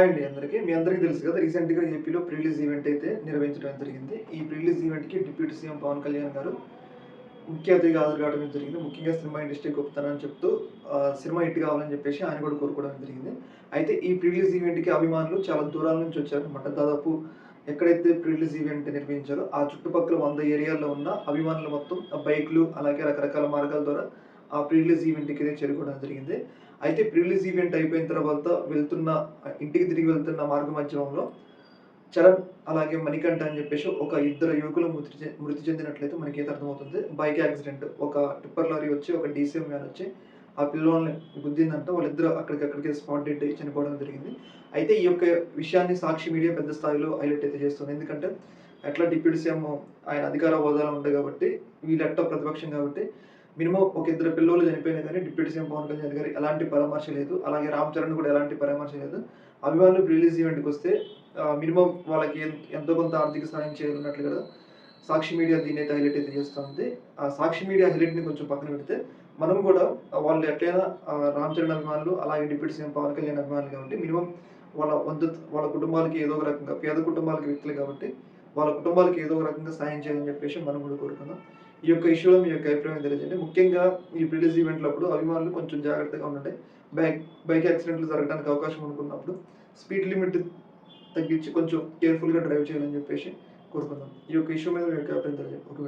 అండి అందరికీ. మీ అందరికీ తెలుసు కదా రీసెంట్గా ఏపీలో ప్రీలీజ్ ఈవెంట్ అయితే నిర్వహించడం జరిగింది. ఈ ప్రీలీజ్ ఈవెంట్కి డిప్యూటీ సీఎం పవన్ కళ్యాణ్ గారు ముఖ్య అతిథిగా హాజరు కావడం జరిగింది. ముఖ్యంగా సినిమా ఇండస్ట్రీ గొప్పతనని చెప్తూ సినిమా హిట్ కావాలని చెప్పేసి ఆయన కూడా కోరుకోవడం జరిగింది. అయితే ఈ ప్రీలీజ్ ఈవెంట్కి అభిమానులు చాలా దూరాల నుంచి వచ్చారనమాట దాదాపు ఎక్కడైతే ప్రీలీజ్ ఈవెంట్ నిర్వహించారో ఆ చుట్టుపక్కల వంద ఏరియాల్లో ఉన్న అభిమానులు మొత్తం బైక్లు అలాగే రకరకాల మార్గాల ద్వారా ఆ ప్రీలీజ్ ఈవెంట్కి అయితే చేరుకోవడం జరిగింది. అయితే ప్రిలీజ్ ఈవెంట్ అయిపోయిన తర్వాత వెళ్తున్న ఇంటికి తిరిగి వెళ్తున్న మార్గ మధ్యంలో చరణ్ అలాగే మణికంఠ అని చెప్పేసి ఒక ఇద్దరు యువకులు మృతి చె- మృతి చెందినట్లయితే మనకి ఏది అర్థమవుతుంది. బైక్ యాక్సిడెంట్ ఒక టిప్పర్ లారీ వచ్చి ఒక డీసీఎం వ్యాన్ వచ్చి ఆ పిల్లల్ని గుద్దిందంటే వాళ్ళిద్దరు అక్కడికక్కడికి స్పాట్ డెడ్ అయ్యి చనిపోవడం జరిగింది. అయితే ఈ యొక్క విషయాన్ని సాక్షి మీడియా పెద్ద స్థాయిలో హైలైట్ అయితే చేస్తుంది. ఎందుకంటే ఎట్లా డిప్యూటీ సీఎం ఆయన అధికార హోదాలో ఉంది కాబట్టి వీళ్ళెట్ట ప్రతిపక్షం కాబట్టి మినిమం ఒక ఇద్దరు పిల్లలు చనిపోయినా కానీ డిప్యూటీ సీఎం పవన్ కళ్యాణ్ గారి ఎలాంటి పరామర్శ లేదు అలాగే రామ్ చరణ్ కూడా ఎలాంటి పరామర్శ లేదు. అభిమానులు రిలీజ్ ఈవెంట్కి వస్తే మినిమం వాళ్ళకి ఎంతో కొంత ఆర్థిక సాయం చేయాలన్నట్లు కదా సాక్షి మీడియా దీన్ని అయితే హైలైట్ అయితే చేస్తుంది. ఆ సాక్షి మీడియా హైలైట్ని కొంచెం పక్కన పెడితే మనం కూడా వాళ్ళు ఎట్లయినా రామ్ చరణ్ అభిమానులు అలాగే డిప్యూటీ సీఎం పవన్ కళ్యాణ్ అభిమానులు కాబట్టి మినిమం వాళ్ళ వంతు వాళ్ళ కుటుంబాలకి ఏదో ఒక రకంగా పేద కుటుంబాలకి వ్యక్తులు కాబట్టి వాళ్ళ కుటుంబాలకు ఏదో ఒక రకంగా సాయం చేయాలని చెప్పేసి మనం కూడా కోరుకుందాం. ఈ యొక్క ఇష్యూలో మీ యొక్క అభిప్రాయం తెలియజేయండి. ముఖ్యంగా ఈ బ్రిటిష్ ఈవెంట్లప్పుడు అభిమానులు కొంచెం జాగ్రత్తగా ఉండండి. బైక్ బైక్ యాక్సిడెంట్లు జరగడానికి అవకాశం అనుకున్నప్పుడు స్పీడ్ లిమిట్ తగ్గించి కొంచెం కేర్ఫుల్గా డ్రైవ్ చేయాలని చెప్పేసి కోరుకుందాం. ఈ యొక్క ఇష్యూ మీద మీ యొక్క అభిప్రాయం తెలియజేయండి. ఒక